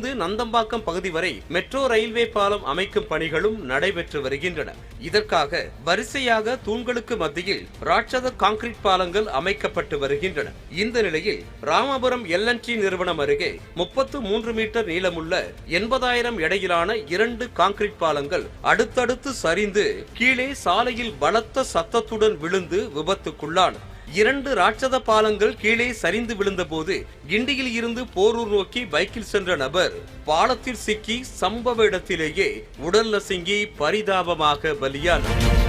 இருந்து நந்தம்பாக்கம் பகுதி வரை மெட்ரோ ரயில்வே பாலம் அமைக்கும் பணிகளும் நடைபெற்று வருகின்றன. இதற்காக வரிசையாக தூண்களுக்கு மத்தியில் ராட்சத கான்கிரீட் பாலங்கள் அமைக்கப்பட்டு வருகின்றன. இந்த நிலையில் ராமபுரம் எல்என்டி நிறுவனம் அருகே முப்பத்து மூன்று மீட்டர் நீளமுள்ள எண்பதாயிரம் எடையிலான இரண்டு கான்கிரீட் பாலங்கள் அடுத்தடுத்து சரிந்து கீழே சாலையில் பலத்த சத்தத்துடன் விழுந்து விபத்துக்குள்ளான இரண்டு ராட்சத பாலங்கள் கீழே சரிந்து விழுந்தபோது கிண்டியில் இருந்து போரூர் நோக்கி பைக்கில் சென்ற நபர் பாலத்தில் சிக்கி சம்பவ இடத்திலேயே உடல் நசுங்கி பரிதாபமாக பலியானார்.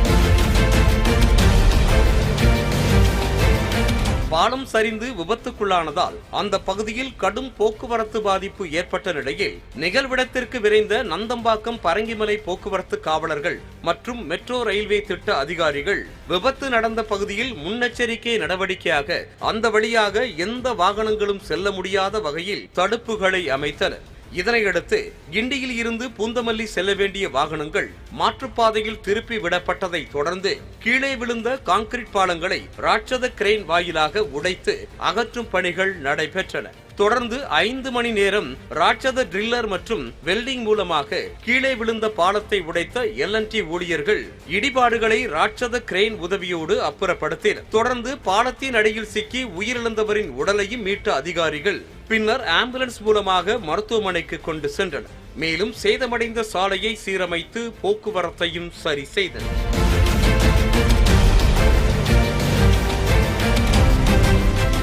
பாலம் சரிந்து விபத்துக்குள்ளானதால் அந்த பகுதியில் கடும் போக்குவரத்து பாதிப்பு ஏற்பட்ட நிலையில் நிகழ்விடத்திற்கு விரைந்த நந்தம்பாக்கம் பரங்கிமலை போக்குவரத்து காவலர்கள் மற்றும் மெட்ரோ ரயில்வே திட்ட அதிகாரிகள் விபத்து நடந்த பகுதியில் முன்னெச்சரிக்கை நடவடிக்கையாக அந்த வழியாக எந்த வாகனங்களும் செல்ல முடியாத வகையில் தடுப்புகளை அமைத்தனர். இதனையடுத்து கிண்டியில் இருந்து பூந்தமல்லி செல்ல வேண்டிய வாகனங்கள் மாற்றுப்பாதையில் திருப்பி விடப்பட்டதை தொடர்ந்து கீழே விழுந்த கான்கிரீட் பாலங்களை ராட்சத கிரெயின் வாயிலாக உடைத்து அகற்றும் பணிகள் நடைபெற்றன. தொடர்ந்து ஐந்து மணி நேரம் ராட்சத ட்ரில்லர் மற்றும் வெல்டிங் மூலமாக கீழே விழுந்த பாலத்தை உடைத்த எல்என்டி ஊழியர்கள் இடிபாடுகளை ராட்சத கிரெயின் உதவியோடு அப்புறப்படுத்தினர். தொடர்ந்து பாலத்தின் அடியில் சிக்கி உயிரிழந்தவரின் உடலையும் மீட்ட அதிகாரிகள் பின்னர் ஆம்புலன்ஸ் மூலமாக மருத்துவமனைக்கு கொண்டு சென்றனர். மேலும் சேதமடைந்த சாலையை சீரமைத்து போக்குவரத்தையும் சரி செய்தனர்.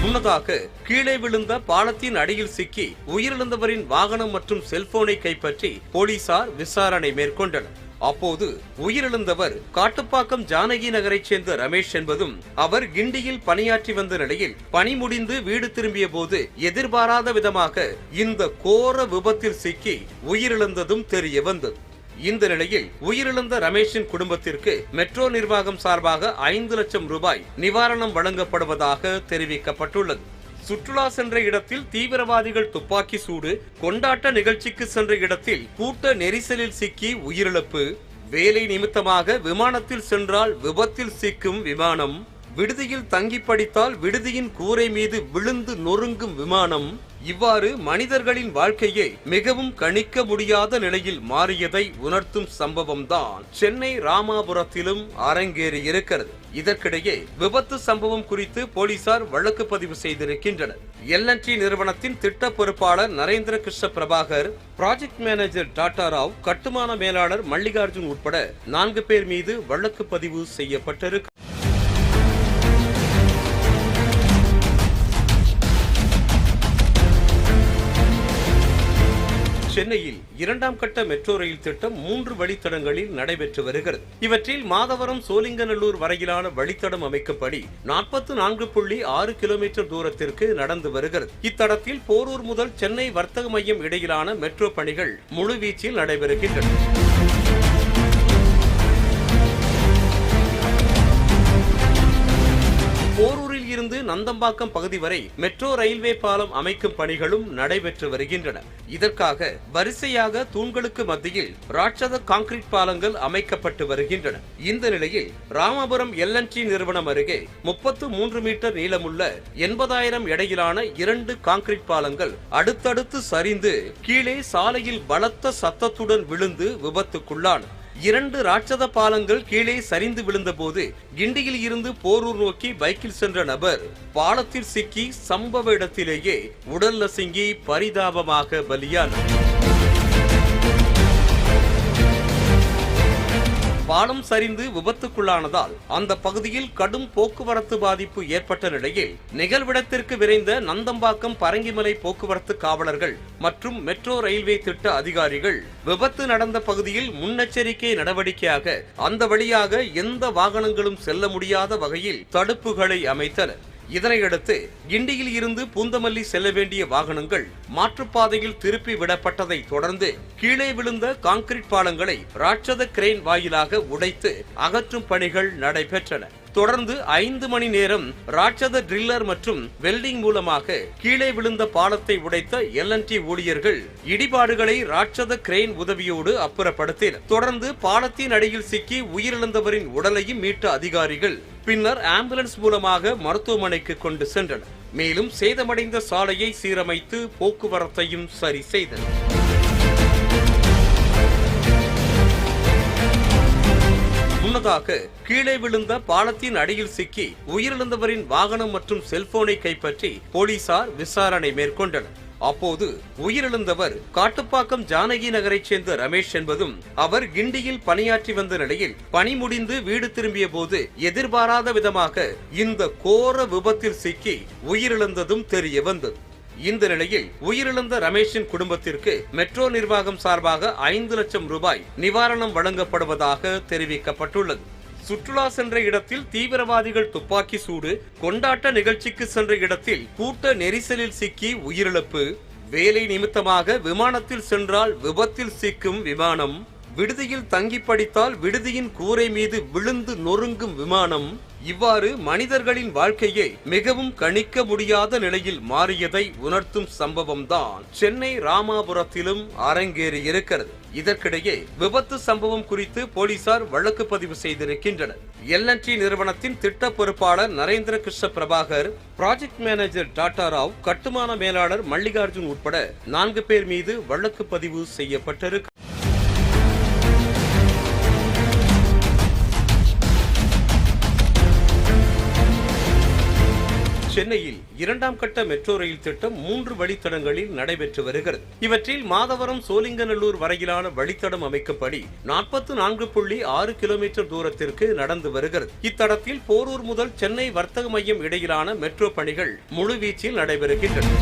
முன்னதாக கீழே விழுந்த பாலத்தின் அடியில் சிக்கி உயிரிழந்தவரின் வாகனம் மற்றும் செல்போனை கைப்பற்றி போலீசார் விசாரணை மேற்கொண்டனர். அப்போது உயிரிழந்தவர் காட்டுப்பாக்கம் ஜானகி நகரைச் சேர்ந்த ரமேஷ் என்பதும் அவர் கிண்டியில் பணியாற்றி வந்த நிலையில் பணி முடிந்து வீடு திரும்பிய போது எதிர்பாராத விதமாக இந்த கோர விபத்தில் சிக்கி உயிரிழந்ததும் தெரிய வந்தது. இந்த நிலையில் உயிரிழந்த ரமேஷின் குடும்பத்திற்கு மெட்ரோ நிர்வாகம் சார்பாக ஐந்து லட்சம் ரூபாய் நிவாரணம் வழங்கப்படுவதாக தெரிவிக்கப்பட்டுள்ளது. சுற்றுலா சென்ற இடத்தில் தீவிரவாதிகள் துப்பாக்கி சூடு கொண்டாட்ட நிகழ்ச்சிக்கு சென்ற இடத்தில் கூட்ட நெரிசலில் சிக்கி உயிரிழப்பு வேலை நிமித்தமாக விமானத்தில் சென்றால் விபத்தில் சிக்கும் விமானம் விடுதியில் தங்கி படித்தால் விடுதியின் கூரை மீது விழுந்து நொறுங்கும் விமானம் இவ்வாறு மனிதர்களின் வாழ்க்கையை மிகவும் கணிக்க முடியாத நிலையில் மாறியதை உணர்த்தும் சம்பவம்தான் சென்னை ராமாபுரத்திலும் அரங்கேறி இருக்கிறது இதற்கிடையே விபத்து சம்பவம் குறித்து போலீசார் வழக்கு பதிவு செய்திருக்கின்றனர். எல்என்டி நிறுவனத்தின் திட்ட பொறுப்பாளர் நரேந்திர கிருஷ்ண பிரபாகர் ப்ராஜெக்ட் மேனேஜர் டாடா ராவ் கட்டுமான மேலாளர் மல்லிகார்ஜுன் உட்பட நான்கு பேர் மீது வழக்கு பதிவு செய்யப்பட்டிருக்கு. சென்னையில் இரண்டாம் கட்ட மெட்ரோ ரயில் திட்டம் மூன்று வழித்தடங்களில் நடைபெற்று வருகிறது. இவற்றில் மாதவரம் சோலிங்கநல்லூர் வரையிலான வழித்தடம் அமைக்கும் பணி நாற்பத்து நான்கு புள்ளி ஆறு கிலோமீட்டர் தூரத்திற்கு நடந்து வருகிறது. இத்தடத்தில் போரூர் முதல் சென்னை வர்த்தக மையம் இடையிலான மெட்ரோ பணிகள் முழுவீச்சில் நடைபெறுகின்றன. போரூர் இருந்து நந்தம்பாக்கம் பகுதி வரை மெட்ரோ ரயில்வே பாலம் அமைக்கும் பணிகளும் நடைபெற்று வருகின்றன. இதற்காக வரிசையாக தூண்களுக்கு மத்தியில் ராட்சத கான்கிரீட் பாலங்கள் அமைக்கப்பட்டு வருகின்றன. இந்த நிலையில் ராமபுரம் எல்என்டி நிறுவனம் அருகே முப்பத்து மூன்று மீட்டர் நீளமுள்ள எண்பதாயிரம் எடையிலான இரண்டு கான்கிரீட் பாலங்கள் அடுத்தடுத்து சரிந்து கீழே சாலையில் பலத்த சத்தத்துடன் விழுந்து விபத்துக்குள்ளான இரண்டு ராட்சத பாலங்கள் கீழே சரிந்து விழுந்தபோது கிண்டியில் இருந்து போரூர் நோக்கி பைக்கில் சென்ற நபர் பாலத்தில் சிக்கி சம்பவ இடத்திலேயே உடல் நசுங்கி பரிதாபமாக பலியானார். பாலம் சரிந்து விபத்துக்குள்ளானதால் அந்த பகுதியில் கடும் போக்குவரத்து பாதிப்பு ஏற்பட்ட நிலையில் நிகழ்விடத்திற்கு விரைந்த நந்தம்பாக்கம் பரங்கிமலை போக்குவரத்து காவலர்கள் மற்றும் மெட்ரோ ரயில்வே திட்ட அதிகாரிகள் விபத்து நடந்த பகுதியில் முன்னெச்சரிக்கை நடவடிக்கையாக அந்த வழியாக எந்த வாகனங்களும் செல்ல முடியாத வகையில் தடுப்புகளை அமைத்தனர். இதனையடுத்து கிண்டியில் இருந்து பூந்தமல்லி செல்ல வேண்டிய வாகனங்கள் மாற்றுப்பாதையில் திருப்பி விடப்பட்டதை தொடர்ந்து கீழே விழுந்த கான்கிரீட் பாலங்களை ராட்சத கிரெயின் வாயிலாக உடைத்து அகற்றும் பணிகள் நடைபெற்றன. தொடர்ந்து ஐந்து மணி நேரம் ராட்சத ட்ரில்லர் மற்றும் வெல்டிங் மூலமாக கீழே விழுந்த பாலத்தை உடைத்த எல்என்டி ஊழியர்கள் இடிபாடுகளை ராட்சத கிரெயின் உதவியோடு அப்புறப்படுத்தினர். தொடர்ந்து பாலத்தின் அடியில் சிக்கி உயிரிழந்தவரின் உடலையும் மீட்ட அதிகாரிகள் பின்னர் ஆம்புலன்ஸ் மூலமாக மருத்துவமனைக்கு கொண்டு சென்றனர். மேலும் சேதமடைந்த சாலையை சீரமைத்து போக்குவரத்தையும் சரி செய்தனர். முன்னதாக கீழே விழுந்த பாலத்தின் அடியில் சிக்கி உயிரிழந்தவரின் வாகனம் மற்றும் செல்போனை கைப்பற்றி போலீசார் விசாரணை மேற்கொண்டனர். அப்போது உயிரிழந்தவர் காட்டுப்பாக்கம் ஜானகி நகரைச் சேர்ந்த ரமேஷ் என்பதும் அவர் கிண்டியில் பணியாற்றி வந்த நிலையில் பணி முடிந்து வீடு திரும்பிய போது எதிர்பாராத விதமாக இந்த கோர விபத்தில் சிக்கி உயிரிழந்ததும் தெரிய வந்தது. இந்த நிலையில் உயிரிழந்த ரமேஷின் குடும்பத்திற்கு மெட்ரோ நிர்வாகம் சார்பாக ஐந்து லட்சம் ரூபாய் நிவாரணம் வழங்கப்படுவதாக தெரிவிக்கப்பட்டுள்ளது. சுற்றுலா சென்ற இடத்தில் தீவிரவாதிகள் துப்பாக்கி சூடு கொண்டாட்ட நிகழ்ச்சிக்கு சென்ற இடத்தில் கூட்ட நெரிசலில் சிக்கி உயிரிழப்பு வேலை நிமித்தமாக விமானத்தில் சென்றால் விபத்தில் சிக்கும் விமானம் விடுதியில் தங்கி படித்தால் விடுதியின் கூரை மீது விழுந்து நொறுங்கும் விமானம் இவ்வாறு மனிதர்களின் வாழ்க்கையை மிகவும் கணிக்க முடியாத நிலையில் மாறியதை உணர்த்தும் சம்பவம்தான் சென்னை ராமாபுரத்திலும் அரங்கேறி இருக்கிறது இதற்கிடையே விபத்து சம்பவம் குறித்து போலீசார் வழக்கு பதிவு செய்திருக்கின்றனர். எல்என்டி நிறுவனத்தின் திட்ட பொறுப்பாளர் நரேந்திர கிருஷ்ண பிரபாகர் ப்ராஜெக்ட் மேனேஜர் டாடா ராவ் கட்டுமான மேலாளர் மல்லிகார்ஜுன் உட்பட நான்கு பேர் மீது வழக்கு பதிவு செய்யப்பட்டிருக்கு. சென்னையில் இரண்டாம் கட்ட மெட்ரோ ரயில் திட்டம் மூன்று வழித்தடங்களில் நடைபெற்று வருகிறது. இவற்றில் மாதவரம் சோலிங்கநல்லூர் வரையிலான வழித்தடம் அமைக்கப்படி நாற்பத்து நான்கு புள்ளி ஆறு கிலோமீட்டர் தூரத்திற்கு நடந்து வருகிறது. இத்தடத்தில் போரூர் முதல் சென்னை வர்த்தக மையம் இடையிலான மெட்ரோ பணிகள் முழுவீச்சில் நடைபெறுகின்றன.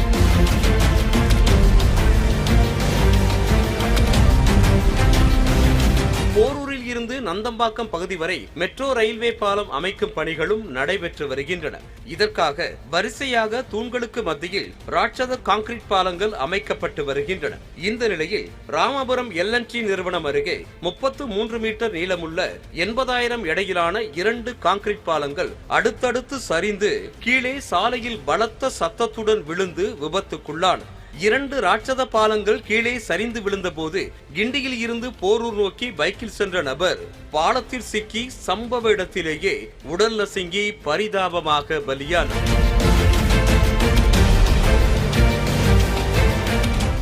போரூர் இருந்து நந்தம்பாக்கம் பகுதி வரை மெட்ரோ ரயில்வே பாலம் அமைக்கும் பணிகளும் நடைபெற்று வருகின்றன. இதற்காக வரிசையாக தூண்களுக்கு மத்தியில் ராட்சத கான்கிரீட் பாலங்கள் அமைக்கப்பட்டு வருகின்றன. இந்த நிலையில் ராமபுரம் எல்என்டி நிறுவனம் அருகே முப்பத்து மூன்று மீட்டர் நீளமுள்ள எண்பதாயிரம் எடையிலான இரண்டு கான்கிரீட் பாலங்கள் அடுத்தடுத்து சரிந்து கீழே சாலையில் பலத்த சத்தத்துடன் விழுந்து விபத்துக்குள்ளான இரண்டு ராட்சத பாலங்கள் கீழே சரிந்து விழுந்தபோது கிண்டியில் இருந்து போரூர் நோக்கி பைக்கில் சென்ற நபர் பாலத்தில் சிக்கி சம்பவ இடத்திலேயே உடல் நசுங்கி பரிதாபமாக பலியானார்.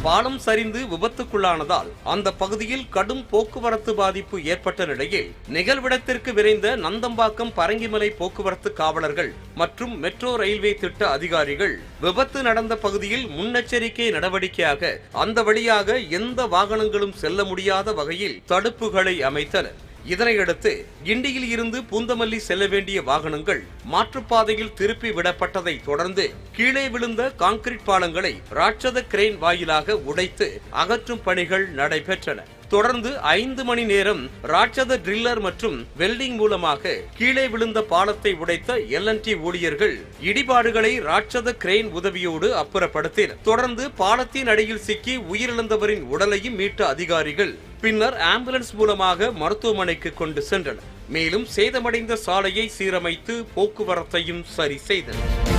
பாலம் சரிந்து விபத்துக்குள்ளானதால் அந்த பகுதியில் கடும் போக்குவரத்து பாதிப்பு ஏற்பட்ட நிலையில் நிகழ்விடத்திற்கு விரைந்த நந்தம்பாக்கம் பரங்கிமலை போக்குவரத்து காவலர்கள் மற்றும் மெட்ரோ ரயில்வே திட்ட அதிகாரிகள் விபத்து நடந்த பகுதியில் முன்னெச்சரிக்கை நடவடிக்கையாக அந்த வழியாக எந்த வாகனங்களும் செல்ல முடியாத வகையில் தடுப்புகளை அமைத்தனர். இதனையடுத்து கிண்டியில் இருந்து பூந்தமல்லி செல்ல வேண்டிய வாகனங்கள் மாற்றுப்பாதையில் திருப்பி விடப்பட்டதை தொடர்ந்து கீழே விழுந்த கான்கிரீட் பாலங்களை ராட்சத கிரெயின் வாயிலாக உடைத்து அகற்றும் பணிகள் நடைபெற்றன. தொடர்ந்து ஐந்து மணி நேரம் ராட்சத ட்ரில்லர் மற்றும் வெல்டிங் மூலமாக கீழே விழுந்த பாலத்தை உடைத்த எல்என்டி ஊழியர்கள் இடிபாடுகளை ராட்சத கிரெயின் உதவியோடு அப்புறப்படுத்தினர். தொடர்ந்து பாலத்தின் அடியில் சிக்கி உயிரிழந்தவரின் உடலையும் மீட்ட அதிகாரிகள் பின்னர் ஆம்புலன்ஸ் மூலமாக மருத்துவமனைக்கு கொண்டு சென்றனர். மேலும் சேதமடைந்த சாலையை சீரமைத்து போக்குவரத்தையும் சரி செய்தனர்.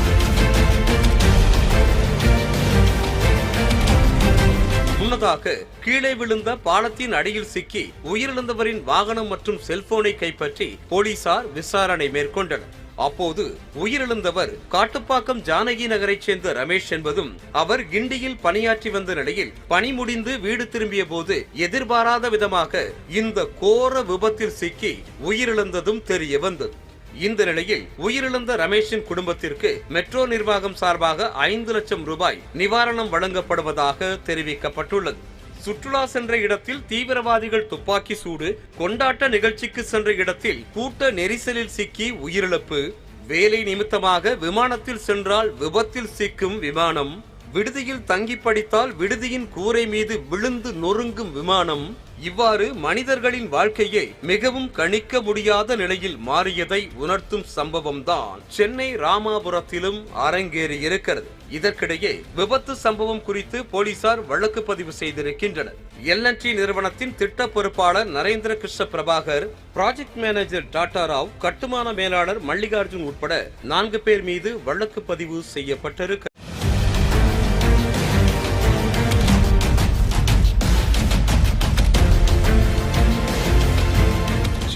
முன்னதாக கீழே விழுந்த பாலத்தின் அடியில் சிக்கி உயிரிழந்தவரின் வாகனம் மற்றும் செல்போனை கைப்பற்றி போலீசார் விசாரணை மேற்கொண்டனர். அப்போது உயிரிழந்தவர் காட்டுப்பாக்கம் ஜானகி நகரைச் சேர்ந்த ரமேஷ் என்பதும் அவர் கிண்டியில் பணியாற்றி வந்த நிலையில் பணி முடிந்து வீடு திரும்பிய போது எதிர்பாராத விதமாக இந்த கோர விபத்தில் சிக்கி உயிரிழந்ததும் தெரிய வந்தது. இந்த நிலையில் உயிரிழந்த ரமேஷின் குடும்பத்திற்கு மெட்ரோ நிர்வாகம் சார்பாக ஐந்து லட்சம் ரூபாய் நிவாரணம் வழங்கப்படுவதாக தெரிவிக்கப்பட்டுள்ளது. சுற்றுலா சென்ற இடத்தில் தீவிரவாதிகள் துப்பாக்கி சூடு கொண்டாட்ட நிகழ்ச்சிக்கு சென்ற இடத்தில் கூட்ட நெரிசலில் சிக்கி உயிரிழப்பு வேலை நிமித்தமாக விமானத்தில் சென்றால் விபத்தில் சிக்கும் விமானம் விடுதியில் தங்கி படித்தால் விடுதியின் கூரை மீது விழுந்து நொறுங்கும் விமானம் இவ்வாறு மனிதர்களின் வாழ்க்கையை மிகவும் கணிக்க முடியாத நிலையில் மாறியதை உணர்த்தும் சம்பவம்தான் சென்னை ராமாபுரத்திலும் அரங்கேறி இருக்கிறது இதற்கிடையே விபத்து சம்பவம் குறித்து போலீசார் வழக்கு பதிவு செய்திருக்கின்றனர். எல்என்டி நிறுவனத்தின் திட்ட பொறுப்பாளர் நரேந்திர கிருஷ்ண பிரபாகர் ப்ராஜெக்ட் மேனேஜர் டாடா ராவ் கட்டுமான மேலாளர் மல்லிகார்ஜுன் உட்பட நான்கு பேர் மீது வழக்கு பதிவு செய்யப்பட்டிருக்கிறது.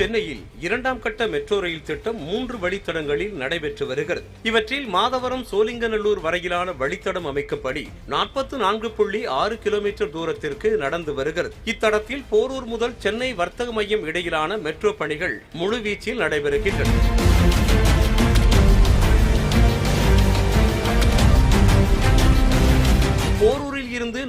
சென்னையில் இரண்டாம் கட்ட மெட்ரோ ரயில் திட்டம் மூன்று வழித்தடங்களில் நடைபெற்று வருகிறது. இவற்றில் மாதவரம் சோலிங்கநல்லூர் வரையிலான வழித்தடம் அமைக்கப்படி நாற்பத்து நான்கு புள்ளி ஆறு கிலோமீட்டர் தூரத்திற்கு நடந்து வருகிறது. இத்தடத்தில் போரூர் முதல் சென்னை வர்த்தக மையம் இடையிலான மெட்ரோ பணிகள் முழுவீச்சில் நடைபெறுகின்றன.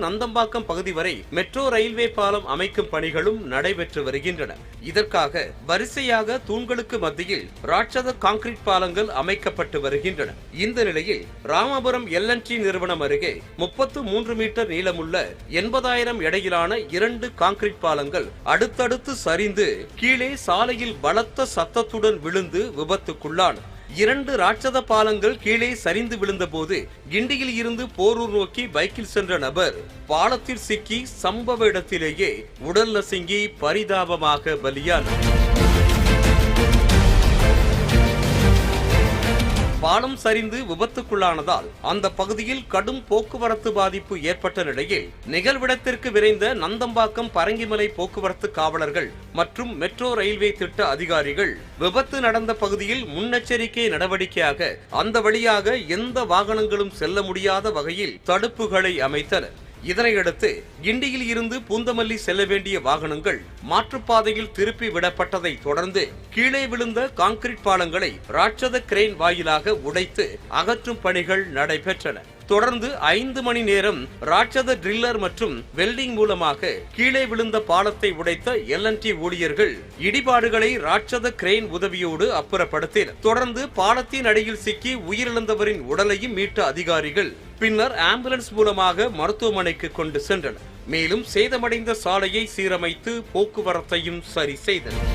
நந்தம்பாக்கம் பகுதி வரை மெட்ரோ ரயில்வே பாலம் அமைக்கும் பணிகளும் நடைபெற்று வருகின்றன. இதற்காக வரிசையாக தூண்களுக்கு மத்தியில் ராட்சத கான்கிரீட் பாலங்கள் அமைக்கப்பட்டு வருகின்றன. இந்த நிலையில் ராமபுரம் எல்என்டி நிறுவனம் அருகே முப்பத்து மூன்று மீட்டர் நீளமுள்ள எண்பதாயிரம் எடையிலான இரண்டு கான்கிரீட் பாலங்கள் அடுத்தடுத்து சரிந்து கீழே சாலையில் பலத்த சத்தத்துடன் விழுந்து விபத்துக்குள்ளான இரண்டு ராட்சத பாலங்கள் கீழே சரிந்து விழுந்தபோது கிண்டியில் இருந்து போரூர் நோக்கி பைக்கில் சென்ற நபர் பாலத்தில் சிக்கி சம்பவ இடத்திலேயே உடல் நசுங்கி பரிதாபமாக பலியானார். பாலம் சரிந்து விபத்துக்குள்ளானதால் அந்த பகுதியில் கடும் போக்குவரத்து பாதிப்பு ஏற்பட்ட நிலையில் நிகழ்விடத்திற்கு விரைந்த நந்தம்பாக்கம் பரங்கிமலை போக்குவரத்து காவலர்கள் மற்றும் மெட்ரோ ரயில்வே திட்ட அதிகாரிகள் விபத்து நடந்த பகுதியில் முன்னெச்சரிக்கை நடவடிக்கையாக அந்த வழியாக எந்த வாகனங்களும் செல்ல முடியாத வகையில் தடுப்புகளை அமைத்தனர். இதனையடுத்து கிண்டியில் இருந்து பூந்தமல்லி செல்ல வேண்டிய வாகனங்கள் மாற்றுப்பாதையில் திருப்பி விடப்பட்டதை தொடர்ந்து கீழே விழுந்த கான்கிரீட் பாலங்களை ராட்சத கிரெயின் வாயிலாக உடைத்து அகற்றும் பணிகள் நடைபெற்றன. தொடர்ந்து ஐந்து மணி நேரம் ராட்சத ட்ரில்லர் மற்றும் வெல்டிங் மூலமாக கீழே விழுந்த பாலத்தை உடைத்த எல்என்டி ஊழியர்கள் இடிபாடுகளை ராட்சத கிரெயின் உதவியோடு அப்புறப்படுத்தினர். தொடர்ந்து பாலத்தின் அடியில் சிக்கி உயிரிழந்தவரின் உடலையும் மீட்ட அதிகாரிகள் பின்னர் ஆம்புலன்ஸ் மூலமாக மருத்துவமனைக்கு கொண்டு சென்றனர். மேலும் சேதமடைந்த சாலையை சீரமைத்து போக்குவரத்தையும் சரி செய்தனர்.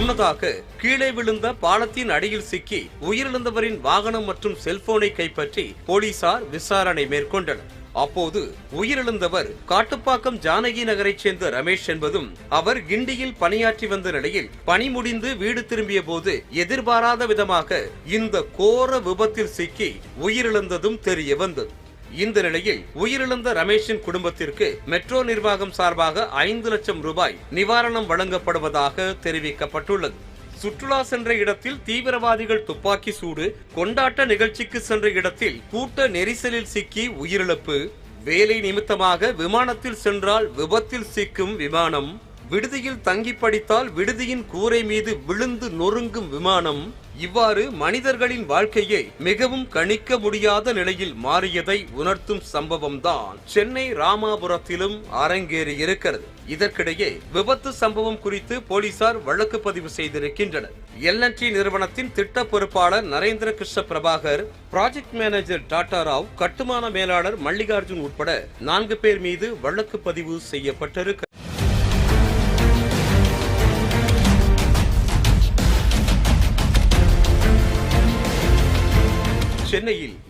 முன்னதாக கீழே விழுந்த பாலத்தின் அடியில் சிக்கி உயிரிழந்தவரின் வாகனம் மற்றும் செல்போனை கைப்பற்றி போலீசார் விசாரணை மேற்கொண்டனர். அப்போது உயிரிழந்தவர் காட்டுப்பாக்கம் ஜானகி நகரைச் சேர்ந்த ரமேஷ் என்பதும் அவர் கிண்டியில் பணியாற்றி வந்த நிலையில் பணி முடிந்து வீடு திரும்பிய போது எதிர்பாராத விதமாக இந்த கோர விபத்தில் சிக்கி உயிரிழந்ததும் தெரிய வந்தது. இந்த நிலையில் உயிரிழந்த ரமேஷின் குடும்பத்திற்கு மெட்ரோ நிர்வாகம் சார்பாக ஐந்து லட்சம் ரூபாய் நிவாரணம் வழங்கப்படுவதாக தெரிவிக்கப்பட்டுள்ளது. சுற்றுலா சென்ற இடத்தில் தீவிரவாதிகள் துப்பாக்கி சூடு கொண்டாட்ட நிகழ்ச்சிக்கு சென்ற இடத்தில் கூட்ட நெரிசலில் சிக்கி உயிரிழப்பு வேலை நிமித்தமாக விமானத்தில் சென்றால் விபத்தில் சிக்கும் விமானம் விடுதியில் தங்கி படித்தால் விடுதியின் கூரை மீது விழுந்து நொறுங்கும் விமானம் இவ்வாறு மனிதர்களின் வாழ்க்கையை மிகவும் கணிக்க முடியாத நிலையில் மாறியதை உணர்த்தும் சம்பவம்தான் சென்னை ராமாபுரத்திலும் அரங்கேறி இருக்கிறது இதற்கிடையே விபத்து சம்பவம் குறித்து போலீசார் வழக்கு பதிவு செய்திருக்கின்றனர். எல்என்டி நிறுவனத்தின் திட்ட பொறுப்பாளர் நரேந்திர கிருஷ்ண பிரபாகர் ப்ராஜெக்ட் மேனேஜர் டாடா ராவ் கட்டுமான மேலாளர் மல்லிகார்ஜுன் உட்பட நான்கு பேர் மீது வழக்கு பதிவு செய்யப்பட்டிருக்கிறது.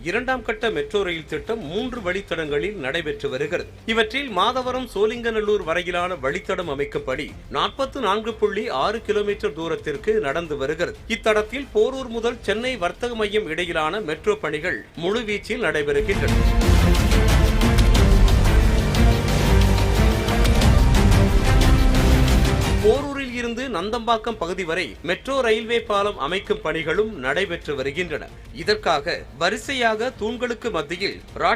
இரண்டாம் கட்ட மெட்ரோ ரயில் திட்டம் மூன்று வழித்தடங்களில் நடைபெற்று வருகிறது. இவற்றில் மாதவரம் சோலிங்கநல்லூர் வரையிலான வழித்தடம் அமைக்கப்படி நாற்பத்து நான்கு புள்ளி ஆறு கிலோமீட்டர் தூரத்திற்கு நடந்து வருகிறது. இத்தடத்தில் போரூர் முதல் சென்னை வர்த்தக மையம் இடையிலான மெட்ரோ பணிகள் முழுவீச்சில் நடைபெறுகின்றன. நந்தம்பாக்கம் பகுதி வரை மெட்ரோ ரயில்வே பாலம் அமைக்கும் பணிகளும் நடைபெற்று வருகின்றன. இதற்காக வரிசையாக தூண்களுக்கு மத்தியில் ராட்